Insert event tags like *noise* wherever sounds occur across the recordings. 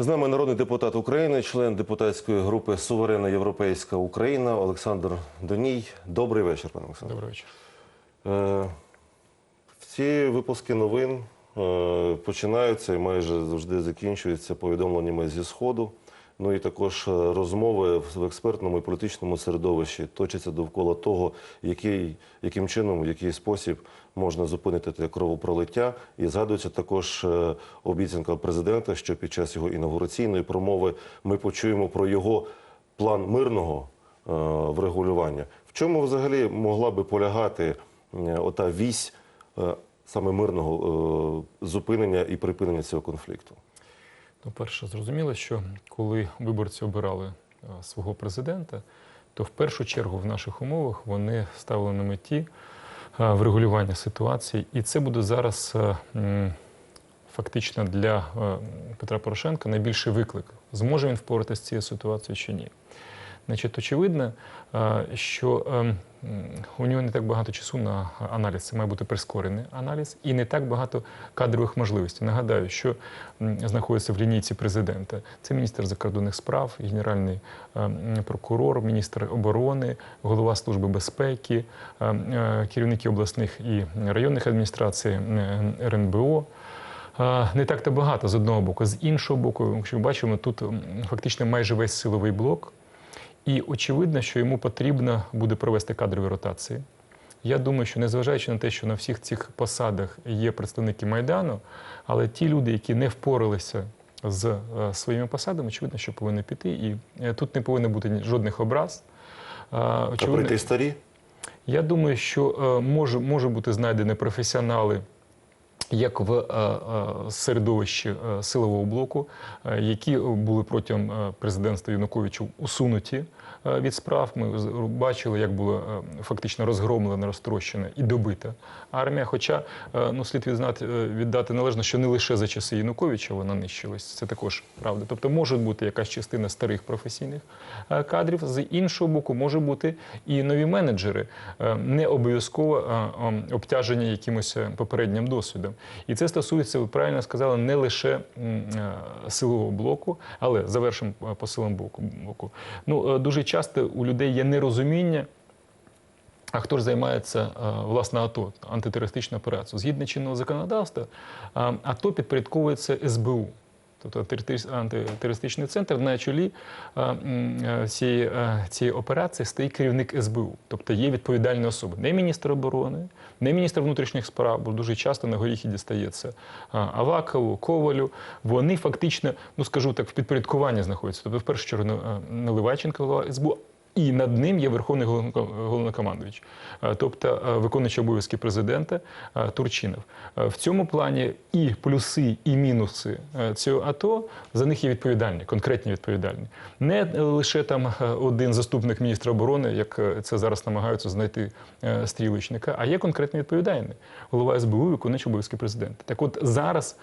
З нами народний депутат України, член депутатської групи Суверенна Європейська Україна Олександр Доній. Добрий вечір, пане Олександр. Добрий вечір. Е, Ці випуски новин е, починаються і майже завжди закінчуються повідомленнями зі Сходу. Ну і також е, розмови в експертному і політичному середовищі точаться довкола того, який, яким чином, в який спосіб можна зупинити те кровопролиття. І згадується також е, обіцянка президента, що під час його інаугураційної промови ми почуємо про його план мирного е, врегулювання. В чому взагалі могла би полягати е, ота вісь саме мирного зупинення і припинення цього конфлікту? Ну, перше, зрозуміло, що коли виборці обирали свого президента, то в першу чергу в наших умовах вони ставили на меті врегулювання ситуації, і це буде зараз е, фактично для е, Петра Порошенка найбільший виклик. Зможе він впоратися з цією ситуацією чи ні? Значить, очевидно, е, що ем, у нього не так багато часу на аналіз. Це має бути прискорений аналіз і не так багато кадрових можливостей. Нагадаю, що знаходиться в лінійці президента. Це міністр закордонних справ, генеральний ем, прокурор, міністр оборони, голова служби безпеки, ем, е, керівники обласних і районних адміністрацій, РНБО. Е, Не так то багато з одного боку. З іншого боку, якщо ми бачимо, тут фактично майже весь силовий блок. І очевидно, що йому потрібно буде провести кадрові ротації. Я думаю, що незважаючи на те, що на всіх цих посадах є представники Майдану, але ті люди, які не впоралися з е, своїми посадами, очевидно, що повинні піти. І е, тут не повинно бути жодних образ. Е, Очевидно, прийти старі? я думаю, що може, може бути знайдені професіонали. Як в е, е, середовищі е, силового блоку, які були протягом президентства Януковича усунуті від справ. Ми бачили, як була фактично розгромлена, розтрощена і добита армія. Хоча ну, слід відзнати, віддати належно, що не лише за часи Януковича вона нищилась, це також правда. Тобто може бути якась частина старих професійних кадрів. З іншого боку, може бути і нові менеджери, не обов'язково обтяжені якимось попереднім досвідом. І це стосується, ви правильно сказали, не лише е, силового блоку, але завершимо е, по силам боку. Ну, е, дуже часто у людей є нерозуміння. А хто ж займається власне АТО, антитерористичну операцію? Згідно чинного законодавства, АТО підпорядковується СБУ. Тобто антитерористичний- центр на чолі е, е, цієї, е, цієї операції стоїть керівник СБУ, тобто є відповідальні особи. Не міністр оборони, не міністр внутрішніх справ, бо дуже часто на горіхи дістається Авакову, Ковалю. Вони фактично, ну скажу так, в підпорядкуванні знаходяться. Тобто, в першу чергу, Наливайченко, голова СБУ, і над ним є верховний головно- головнокомандуючий, Е, тобто е, виконуючий обов'язки президента е, Турчинов. В цьому плані і плюси, і мінуси цього АТО за них є відповідальні, конкретні відповідальні. Не лише там один заступник міністра оборони, як це зараз намагаються знайти стрілочника, а є конкретні відповідальні. Голова СБУ, виконуючий обов'язки президента. Так от зараз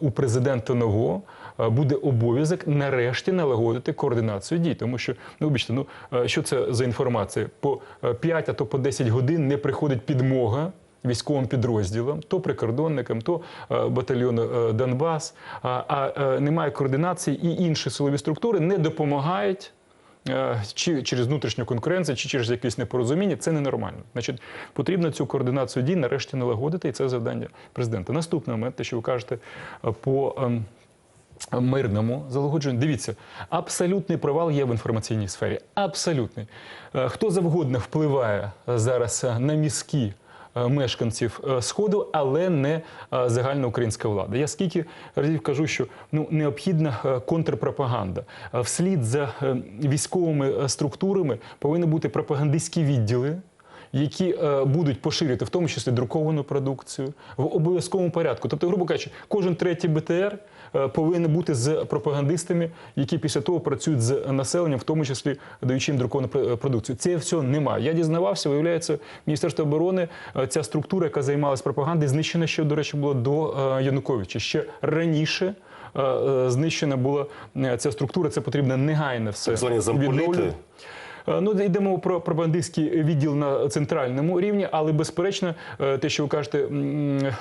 у президента нового буде обов'язок нарешті налагодити координацію дій, тому що ну вибачте, ну що це за інформація? По е, 5, а то по 10 годин не приходить підмога. Військовим підрозділам, то прикордонникам, то е, батальйону е, Донбас, а, е, немає координації, і інші силові структури не допомагають е, чи через внутрішню конкуренцію, чи через якесь непорозуміння. Це ненормально. Значить, потрібно цю координацію дій нарешті налагодити, і це завдання президента. Наступний момент, те, що ви кажете е, по. Мирному залагодженню. Дивіться, абсолютний провал є в інформаційній сфері. Абсолютний. Е, Хто завгодно впливає е, зараз е, на мізки мешканців Сходу, але не е, загальна українська влада. Я скільки разів кажу, що ну, необхідна контрпропаганда. Вслід за військовими структурами повинні бути пропагандистські відділи які е, будуть поширювати в тому числі друковану продукцію в обов'язковому порядку. Тобто, грубо кажучи, кожен третій БТР е, повинен бути з пропагандистами, які після того працюють з населенням, в тому числі даючи їм друковану пр- продукцію. Це всього немає. Я дізнавався, виявляється, Міністерство оборони, е, ця структура, яка займалась пропагандою, знищена ще, до речі, було до е, Януковича. Ще раніше. е, е, Знищена була е, ця структура, це потрібно негайно все Так звані замполіти? Е, Ну, йдемо про пропагандистський відділ на центральному рівні, але безперечно, е, те, що ви кажете,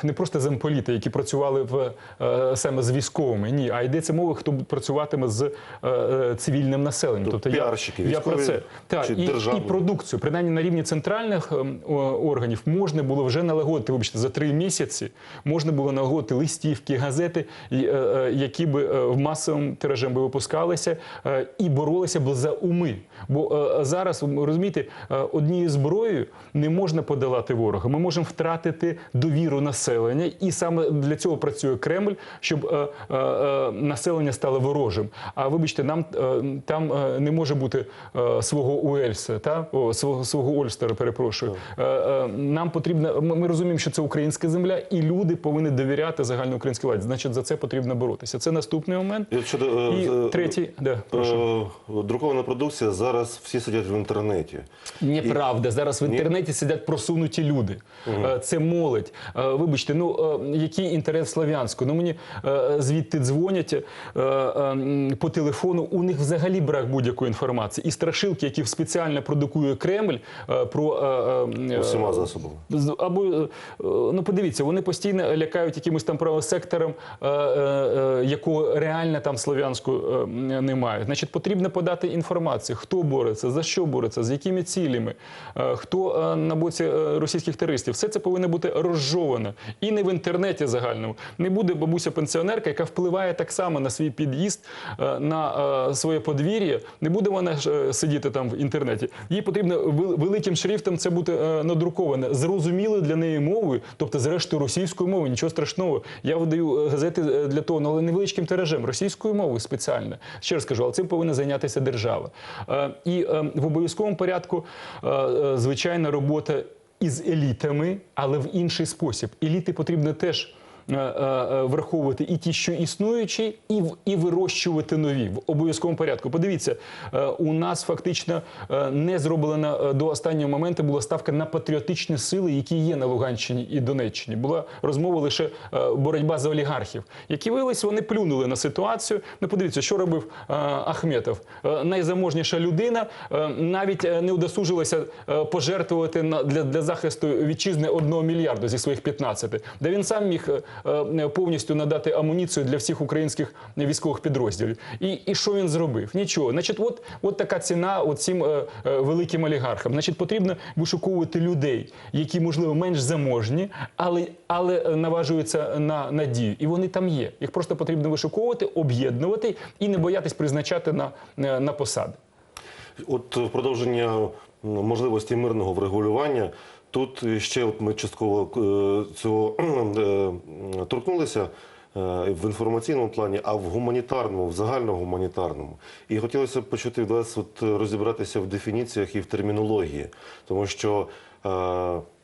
не просто замполіти, які працювали в е, саме з військовими, ні, а йдеться мова, хто працюватиме з цивільним населенням. Тобто я- піарщики я, про це так і, і продукцію, принаймні на рівні центральних ем, органів, можна було вже налагодити, вибачте, за три місяці можна було налагодити листівки, газети, які би в масовому тиражем би випускалися і боролися б за уми. Бо зараз розумієте, е, однією зброєю не можна подолати ворога. Ми можемо втратити довіру населення, і саме для цього працює Кремль, щоб е, е, населення стало ворожим. А вибачте, нам там не може бути свого Уельса, та О, свого свого Ольстера. Перепрошую. Нам потрібно. Ми, розуміємо, що це українська земля, і люди повинні довіряти загальноукраїнській владі. Значить, за це потрібно боротися. Це наступний момент. І щодо, І третій, да, прошу. друкована продукція зараз всі сидять в інтернеті. Неправда. Зараз в інтернеті сидять просунуті люди. Е, Це молодь. Е, Вибачте, ну е, який інтерес Слов'янського? Ну мені звідти дзвонять по телефону. У них взагалі брак будь-якої інформації. І страшилки, які спеціально продукує Кремль про Усіма засобами. або ну подивіться, вони постійно лякають якимось там правосектором, якого реально там слов'янську немає. Значить, потрібно подати інформацію, хто бореться, за що бореться, з якими цілями, е, хто е, на боці е, російських терористів. Все це повинно бути розжовано і не в інтернеті загальному. Не буде бабуся пенсіонерка, яка впливає так само на свій під'їзд, на своє подвір'я. Не буде вона сидіти там в інтернеті. Їй потрібно вел- великим шрифтом це бути надруковане, зрозумілою для неї мовою, тобто, зрештою, російською мовою. Нічого страшного. Я видаю газети для того, ну, але невеличким тиражем, російською мовою спеціально. Ще раз кажу, але цим повинна зайнятися держава. І в обов'язковому порядку, е, е, звичайна робота із елітами, але в інший спосіб. Еліти потрібно теж. Е, е, е, Враховувати і ті, що існуючі, і і вирощувати нові в обов'язковому порядку. Подивіться, у нас фактично не зроблена до останнього моменту була ставка на патріотичні сили, які є на Луганщині і Донеччині. Була розмова лише боротьба за олігархів, які виявилися, вони плюнули на ситуацію. Ну, подивіться, що робив Ахметов, найзаможніша людина, навіть не удосужилася пожертвувати для, для захисту вітчизни одного мільярда зі своїх 15. Де він сам міг повністю надати амуніцію для всіх українських військових підрозділів. І, і що він зробив? Нічого. Значить, от, от така ціна цим е, е, великим олігархам. Значить, потрібно вишуковувати людей, які можливо менш заможні, але, але е, наважуються на, на дію. І вони там є. Їх просто потрібно вишуковувати, об'єднувати і не боятись призначати на, на на посади. От в продовження можливості мирного врегулювання. Тут ще от ми частково е, цього *clears throat* е, торкнулися е, в інформаційному плані, а в гуманітарному, в загальногуманітарному. І хотілося б почути вас от розібратися в дефініціях і в термінології, тому що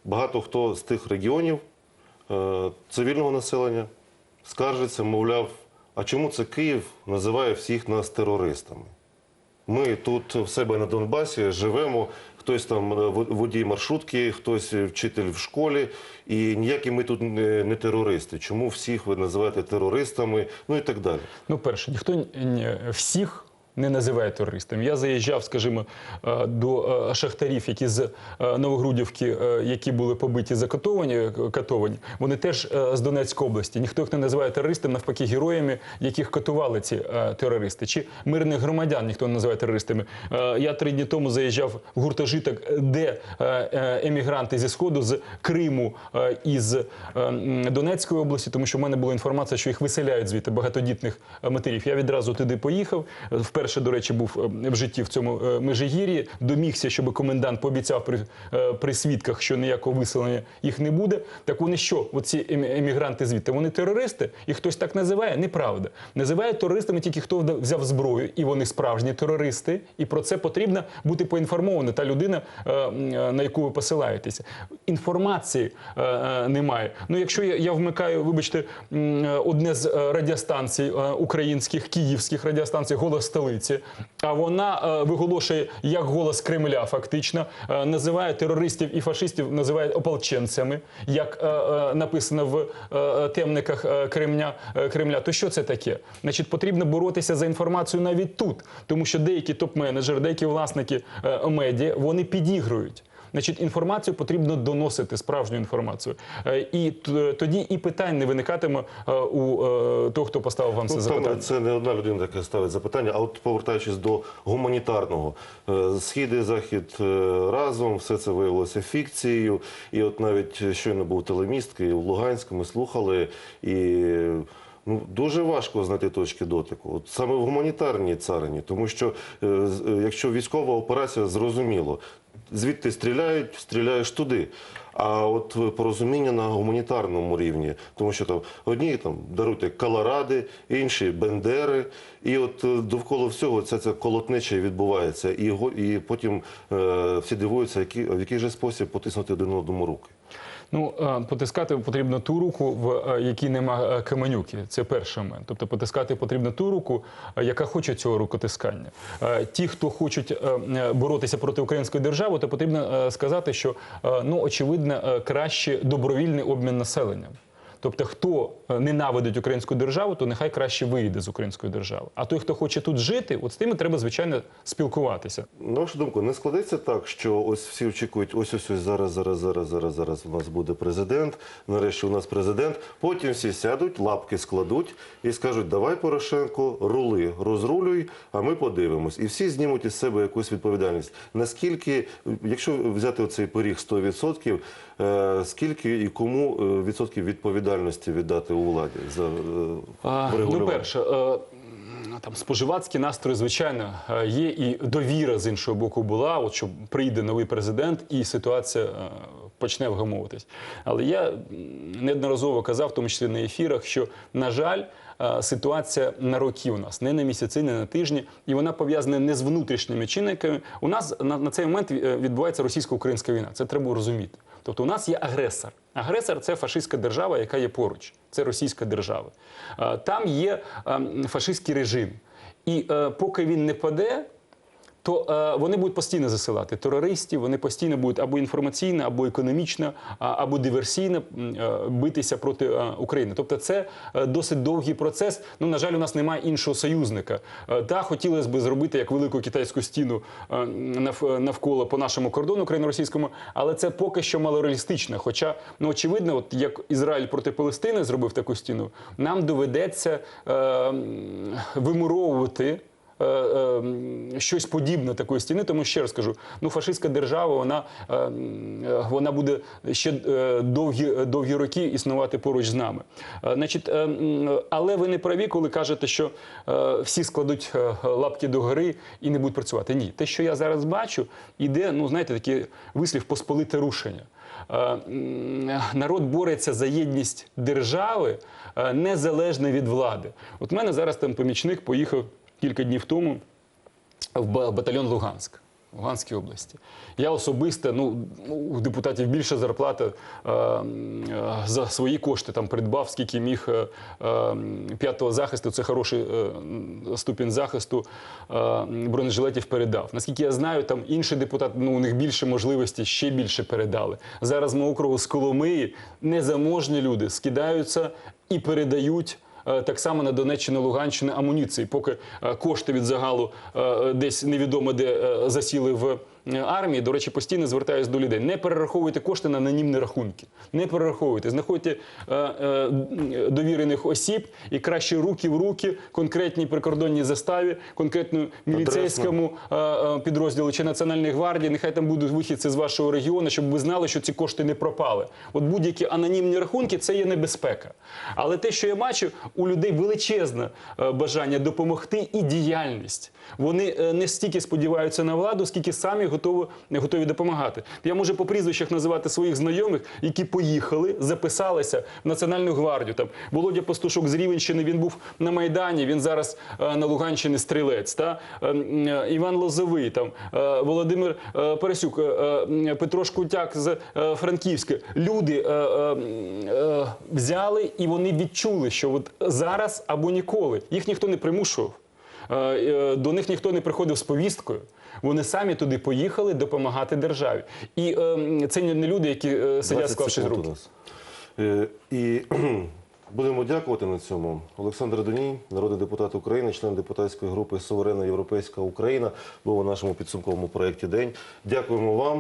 багато хто з тих регіонів цивільного населення скаржиться, мовляв, а чому це Київ називає всіх нас терористами? Ми тут в себе на Донбасі живемо. Хтось там е, водій маршрутки, хтось е, вчитель в школі, і ніякі ми тут не, терористи. Чому всіх ви називаєте терористами? Ну і так далі. Ну, перше, ніхто ні- всіх не називає терористами. Я заїжджав, скажімо, е, до е, шахтарів, які з е, Новогрудівки, які були побиті, закатовані, катовані. Вони теж з Донецької області. Ніхто їх не називає терористами, навпаки, героями, яких катували ці терористи. Чи мирних громадян ніхто не називає терористами. Я три дні тому заїжджав в гуртожиток, де емігранти зі сходу з Криму із Донецької області, тому що в мене була інформація, що їх виселяють звідти багатодітних матерів. Я відразу туди поїхав. Е, Вперше, до речі, був е, в житті в цьому е, межигір'ї. Домігся, щоб комендант пообіцяв при, е, при свідках, що ніякого виселення їх не буде. Так вони що? Оці ем- емігранти звідти? Вони терористи? І хтось так називає? Неправда. Називають терористами тільки хто взяв зброю, і вони справжні терористи. І про це потрібно бути поінформованою. Та людина, на яку ви посилаєтеся. Інформації немає. Ну, якщо я, вмикаю, вибачте, одне з радіостанцій українських, київських радіостанцій Голос столиці. Столиці, а вона е, виголошує як голос Кремля, фактично е, називає терористів і фашистів, називає ополченцями, як е, написано в темниках Кремля, Кремля. То що це таке? Значить, потрібно боротися за інформацію навіть тут, тому що деякі топ-менеджери, деякі власники медіа вони підігрують. Значить, інформацію потрібно доносити справжню інформацію, Е, і тоді і питань не виникатиме е, у е, того, хто поставив вам це Ну, запитання. це не одна людина така ставить запитання. А от повертаючись до гуманітарного, схід і захід разом, все це виявилося фікцією. І от навіть щойно був телемістки в Луганську, ми слухали і. Ну, дуже важко знайти точки дотику. От саме в гуманітарній царині, тому що е, якщо військова операція, зрозуміло, звідти стріляють, стріляєш туди. А от порозуміння на гуманітарному рівні, тому що там одні там даруйте каларади, інші бендери, і от е, довкола всього ця ця колотнеча відбувається, і го- і потім е, всі дивуються, які в який же спосіб потиснути один одному руки. Ну, е, потискати потрібно ту руку, в е, якій нема е, каменюки. Це перший момент. Тобто потискати потрібно ту руку, яка хоче цього рукотискання. Ті, хто хочуть боротися проти української держави, то потрібно сказати, що ну очевидно краще добровільний обмін населенням. Тобто, хто е, ненавидить українську державу, то нехай краще вийде з української держави. А той, хто хоче тут жити, от з тими треба звичайно спілкуватися. На вашу думку, не складеться так, що ось всі очікують, ось ось ось зараз, зараз, зараз, зараз, зараз у нас буде президент. Нарешті у нас президент. Потім всі сядуть, лапки складуть і скажуть: давай, Порошенко, рули, розрулюй, а ми подивимось. І всі знімуть із себе якусь відповідальність. Наскільки, якщо взяти оцей поріг 100%, е, скільки і кому е, відсотків відповідальності віддати у владі за е, ну, перше, е, там споживацькі настрої, звичайно, е, є, і довіра з іншого боку була, от що прийде новий президент і ситуація почне вгамовуватись. Але я неодноразово казав, в тому числі на ефірах, що, на жаль, ситуація на роки у нас, не на місяці, не на тижні, і вона пов'язана не з внутрішніми чинниками. У нас на, на цей момент відбувається російсько-українська війна. Це треба розуміти. Тобто у нас є агресор. Агресор це фашистська держава, яка є поруч. Це російська держава. Е, Там є е, фашистський режим. І е, поки він не паде, то е, вони будуть постійно засилати терористів, вони постійно будуть або інформаційно, або економічно, або диверсійно е, битися проти е, України. Тобто це е, досить довгий процес. Ну, на жаль, у нас немає іншого союзника. Та хотілося б зробити як велику китайську стіну нав- навколо по нашому кордону україно-російському, але це поки що малореалістично. Хоча, ну очевидно, от як Ізраїль проти Палестини зробив таку стіну, нам доведеться е, вимуровувати е, е, щось подібне такої стіни, тому ще раз кажу, ну фашистська держава, вона, е, е, вона буде ще е, довгі, довгі роки існувати поруч з нами. Е, Значить, е, але ви не праві, коли кажете, що е, всі складуть лапки догори і не будуть працювати. Ні, те, що я зараз бачу, іде, ну знаєте, такий вислів посполите рушення. Народ бореться за єдність держави незалежно від влади. От мене зараз там помічник поїхав кілька днів тому в батальйон Луганськ. Луганській області. Я особисто, ну, у депутатів більша зарплата е, е, за свої кошти там придбав, скільки міг е, е, п'ятого захисту, це хороший е, ступінь захисту е, бронежилетів передав. Наскільки я знаю, там інші депутати, ну, у них більше можливості, ще більше передали. Зараз ми округу з Коломиї незаможні люди скидаються і передають. Е, Так само на Донеччину, Луганщину амуніції, поки е, кошти від загалу е, десь невідомо де засіли в армії. До речі, постійно звертаюсь до людей. Не перераховуйте кошти на анонімні рахунки. Не перераховуйте. Знаходьте е, е, довірених осіб і краще руки в руки конкретній прикордонній заставі, конкретно міліцейському е, е, підрозділу чи Національної гвардії. Нехай там будуть вихідці з вашого регіону, щоб ви знали, що ці кошти не пропали. От будь-які анонімні рахунки це є небезпека. Але те, що я бачу, у людей величезне е, бажання допомогти і діяльність. Вони е, не стільки сподіваються на владу, скільки самі готові, готові допомагати. Я можу по прізвищах називати своїх знайомих, які поїхали, записалися в Національну гвардію. Там Володя Пастушок з Рівенщини, він був на Майдані, він зараз е, на Луганщині стрілець. Та? Е, е, Іван Лозовий, там, Володимир Парасюк, е, Петро Шкутяк з Франківська. Люди взяли і вони відчули, що от зараз або ніколи. Їх ніхто не примушував. Е, е, До них ніхто не приходив з повісткою. Вони самі туди поїхали допомагати державі. І е, це не люди, які сидять склавши руки. І *clears throat* будемо дякувати на цьому. Олександр Доній, народний депутат України, член депутатської групи Суверенна Європейська Україна, був у нашому підсумковому проєкті День. Дякуємо вам.